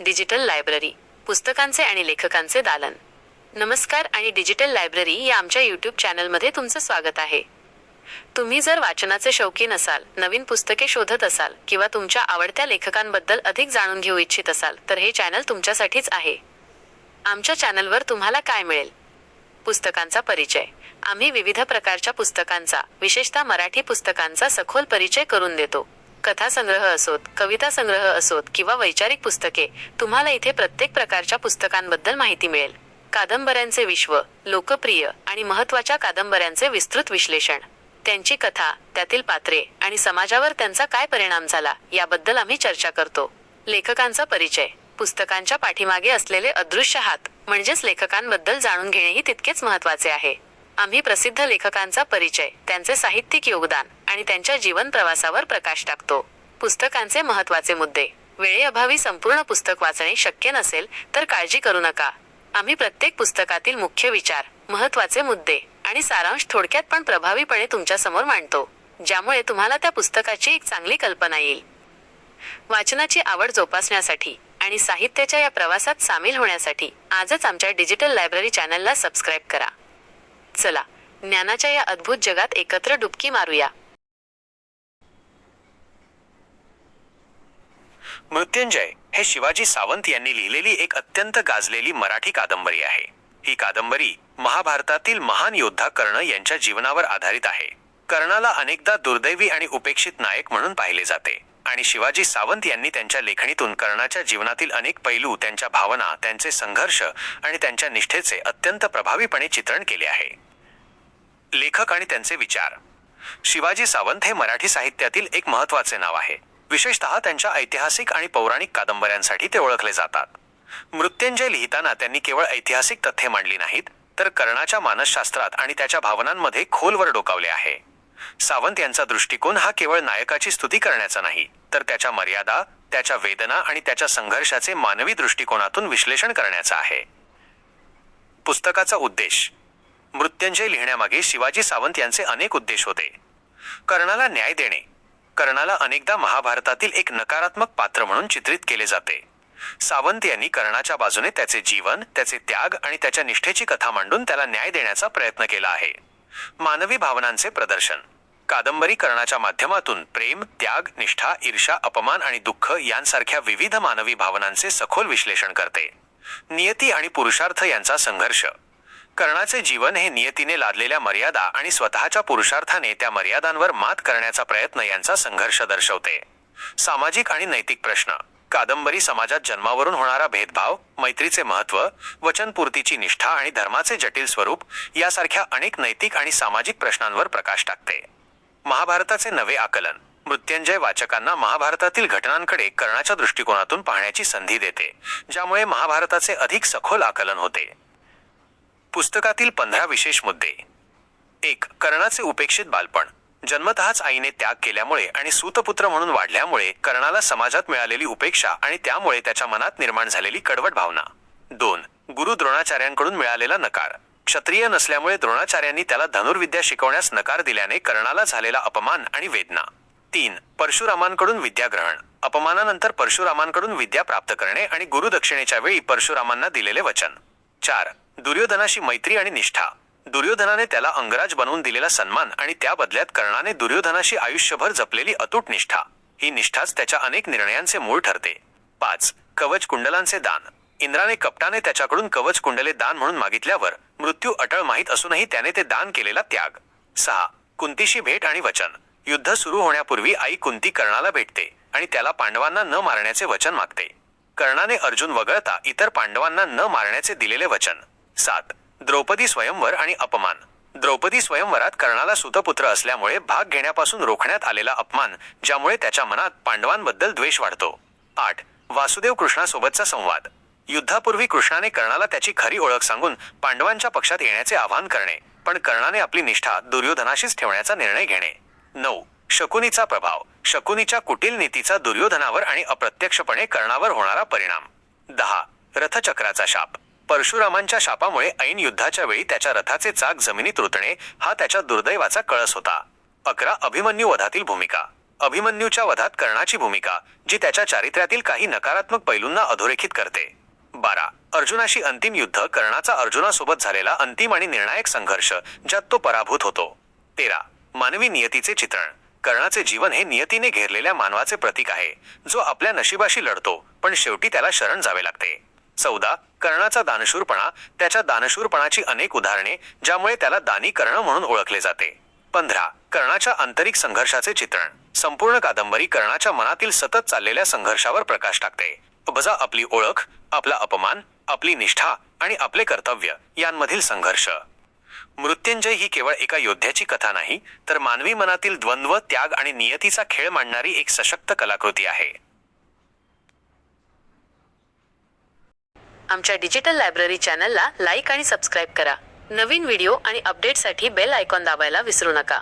Digital library पुस्तकांचे आणि लेखकांचे दालन. नमस्कार आणि डिजिटल लायब्ररी या आमच्या यूट्यूब चॅनलमध्ये तुमचं स्वागत आहे. तुम्ही जर वाचनाचे शौकीन असाल नवीन पुस्तके शोधत असाल किंवा तुमच्या आवडत्या लेखकांबद्दल अधिक जाणून घेऊ इच्छित असाल तर हे चॅनल तुमच्यासाठीच आहे. आमच्या चॅनलवर तुम्हाला काय मिळेल? पुस्तकांचा परिचय. आम्ही विविध प्रकारच्या पुस्तकांचा विशेषतः मराठी पुस्तकांचा सखोल परिचय करून देतो. कथा संग्रह असोत कविता संग्रह असोत किंवा वैचारिक पुस्तके तुम्हाला इथे प्रत्येक प्रकारच्या पुस्तकांबद्दल माहिती मिळेल. कादंबऱ्यांचे विश्व लोकप्रिय आणि महत्त्वाच्या कादंबऱ्यांचे विस्तृत विश्लेषण. त्यांची कथा त्यातील पात्रे आणि समाजावर त्यांचा काय परिणाम झाला याबद्दल आम्ही चर्चा करतो. लेखकांचा परिचय. पुस्तकांच्या पाठीमागे असलेले अदृश्य हात म्हणजेच लेखकांबद्दल जाणून घेणेही तितकेच महत्त्वाचे आहे. आम्ही प्रसिद्ध लेखकांचा परिचय त्यांचे साहित्यिक योगदान आणि त्यांच्या जीवन प्रवासावर प्रकाश टाकतो. पुस्तकांचे महत्त्वाचे मुद्दे. वेळेअभावी संपूर्ण पुस्तक वाचणे शक्य नसेल तर काळजी करू नका. आम्ही प्रत्येक पुस्तकातील मुख्य विचार महत्त्वाचे मुद्दे आणि सारांश थोडक्यात पण प्रभावीपणे तुमच्यासमोर मांडतो ज्यामुळे तुम्हाला त्या पुस्तकाची एक चांगली कल्पना येईल. वाचनाची आवड जोपासण्यासाठी आणि साहित्याच्या या प्रवासात सामील होण्यासाठी आजच आमच्या डिजिटल लायब्ररी चॅनलला सबस्क्राईब करा. चला ज्ञानाच्या या अद्भुत जगात एकत्र डुबकी मारूया. मृत्युंजय हे शिवाजी सावंत यांनी लिहिलेली एक अत्यंत गाजलेली मराठी कादंबरी आहे. ही कादंबरी महाभारतातील महान योद्धा कर्ण यांच्या जीवनावर आधारित आहे. कर्णाला अनेकदा दुर्दैवी आणि उपेक्षित नायक म्हणून पाहिले जाते. आणि शिवाजी सावंत यांनी त्यांच्या लेखणीतून कर्णाच्या जीवनातील अनेक पैलू त्यांच्या भावना त्यांचे संघर्ष आणि त्यांच्या निष्ठेचे अत्यंत प्रभावीपणे चित्रण केले आहे. लेखक आणि त्यांचे विचार. शिवाजी सावंत हे मराठी साहित्यातील एक महत्त्वाचे नाव आहे. विशेषतः त्यांच्या ऐतिहासिक आणि पौराणिक कादंबऱ्यांसाठी ते ओळखले जातात. मृत्युंजय लिहिताना त्यांनी केवळ ऐतिहासिक तथ्ये मांडली नाहीत तर कर्णाच्या मानसशास्त्रात आणि त्याच्या भावनांमध्ये खोलवर डोकावले आहे. सावंत यांचा दृष्टिकोन हा केवळ नायकाची स्तुती करण्याचा नाही तर त्याच्या मर्यादा त्याच्या वेदना आणि त्याच्या संघर्षाचे मानवी दृष्टिकोनातून विश्लेषण करण्याचा आहे. पुस्तकाचा उद्देश मृत्युंजय लिहिण्यामागे शिवाजी सावंत यांचे अनेक उद्देश होते. कर्णाला न्याय देणे कर्णाला अनेकदा महाभारतातील एक नकारात्मक पात्र म्हणून चित्रित केले जाते. सावंत यांनी कर्णाच्या बाजूने त्याचे जीवन त्याचे त्याग आणि त्याच्या निष्ठेची कथा मांडून त्याला न्याय देण्याचा प्रयत्न केला आहे. मानवी भावनांचे प्रदर्शन कादंबरी कर्णाच्या माध्यमातून प्रेम त्याग निष्ठा ईर्षा अपमान आणि दुःख यांसारख्या विविध मानवी भावनांचे सखोल विश्लेषण करते. नियती आणि पुरुषार्थ यांचा संघर्ष. कर्णाचे जीवन हे नियतीने लादलेल्या मर्यादा आणि स्वतःच्या पुरुषार्थाने त्या मर्यादांवर मात करण्याचा प्रयत्न यांचा संघर्ष दर्शवते. सामाजिक आणि नैतिक प्रश्न. कादंबरी समाजात जन्मावरून होणारा भेदभाव मैत्रीचे महत्त्व वचनपूर्तीची निष्ठा आणि धर्माचे जटिल स्वरूप यासारख्या अनेक नैतिक आणि सामाजिक प्रश्नांवर प्रकाश टाकते. महाभारताचे नवे आकलन. मृत्युंजय वाचकांना महाभारतातील घटनांकडे कर्णाच्या दृष्टिकोनातून पाहण्याची संधी देते ज्यामुळे महाभारताचे अधिक सखोल आकलन होते. पुस्तकातील पंधरा विशेष मुद्दे. एक कर्णाचे उपेक्षित बालपण. जन्मतःच आईने त्याग केल्यामुळे आणि सूतपुत्र म्हणून वाढल्यामुळे कर्णाला समाजात मिळालेली उपेक्षा आणि त्यामुळे त्याच्या मनात निर्माण झालेली कडवट भावना. दोन गुरु द्रोणाचार्यांकडून मिळालेला नकार. क्षत्रिय नसल्यामुळे द्रोणाचार्यांनी त्याला धनुर्विद्या शिकवण्यास नकार दिल्याने कर्णाला झालेला अपमान आणि वेदना. तीन परशुरामांकडून विद्याग्रहण. अपमानानंतर परशुरामांकडून विद्या प्राप्त करणे आणि गुरुदक्षिणेच्या वेळी परशुरामांना दिलेले वचन. चार दुर्योधनाशी मैत्री आणि निष्ठा. दुर्योधनाने त्याला अंगराज बनवून दिलेला सन्मान आणि त्या बदल्यात कर्णाने दुर्योधनाशी आयुष्यभर जपलेली अतूट निष्ठा. ही निष्ठाच त्याच्या अनेक निर्णयांचे मूळ ठरते. पाच कवच कुंडलांचे दान. इंद्राने कपटाने त्याच्याकडून कवच कुंडले दान म्हणून मागितल्यावर मृत्यू अटळ माहीत असूनही त्याने ते दान केलेला त्याग. सहा. कुंतीशी भेट आणि वचन. युद्ध सुरू होण्यापूर्वी आई कुंती कर्णाला भेटते आणि त्याला पांडवांना न मारण्याचे वचन मागते. कर्णाने अर्जुन वगळता इतर पांडवांना न मारण्याचे दिलेले वचन. सात. द्रौपदी स्वयंवर आणि अपमान. द्रौपदी स्वयंवरात कर्णाला सुतपुत्र असल्यामुळे भाग घेण्यापासून रोखण्यात आलेला अपमान ज्यामुळे त्याच्या मनात पांडवांबद्दल द्वेष वाढतो. आठ. वासुदेव कृष्णासोबतचा संवाद. युद्धापूर्वी कृष्णाने कर्णाला त्याची खरी ओळख सांगून पांडवांच्या पक्षात येण्याचे आवाहन करणे पण कर्णाने आपली निष्ठा दुर्योधनाशीच ठेवण्याचा निर्णय घेणे. नऊ. शकुनीचा प्रभाव. शकुनीच्या कुटील नीतीचा दुर्योधनावर आणि अप्रत्यक्षपणे कर्णावर होणारा परिणाम. दहा. रथचक्राचा शाप. परशुरामांच्या शापामुळे ऐन युद्धाच्या वेळी त्याच्या रथाचे चाक जमिनीत रुतणे हा त्याच्या दुर्दैवाचा कळस होता. अकरा. अभिमन्यू वधातील भूमिका. अभिमन्यूच्या वधात कर्णाची भूमिका जी त्याच्या चारित्र्यातील काही नकारात्मक पैलूंना अधोरेखित करते. बारा. अर्जुनाशी अंतिम युद्ध कर्णाचा अर्जुनासोबत झालेला अंतिम आणि निर्णायक संघर्ष ज्यात तो पराभूत होतो. तेरा. मानवी नियतीचे चित्रण. कर्णाचे जीवन हे नियतीने घेरलेल्या मानवाचे प्रतीक आहे. जो आपल्या नशिबाशी लढतो पण शेवटी त्याला शरण जावे लागते. चौदा. कर्णाचा दानशूरपणा. त्याच्या दानशूरपणाची अनेक उदाहरणे ज्यामुळे त्याला दानी कर्ण म्हणून ओळखले जाते. पंधरा. कर्णाच्या आंतरिक संघर्षाचे चित्रण. संपूर्ण कादंबरी कर्णाच्या मनातील सतत चाललेल्या संघर्षावर प्रकाश टाकते. वजा आपली ओळख आपला अपमान आपली निष्ठा आणि आपले कर्तव्य यांमधील संघर्ष. मृत्युंजय ही केवळ एका योद्ध्याची कथा नाही तर मानवी मनातील द्वंद्व त्याग आणि नियतीचा खेळ मांडणारी एक सशक्त कलाकृती आहे. आमच्या डिजिटल लायब्ररी चॅनलला लाईक आणि सबस्क्राईब करा. नवीन व्हिडिओ आणि अपडेटसाठी बेल आयकॉन दाबायला विसरू नका.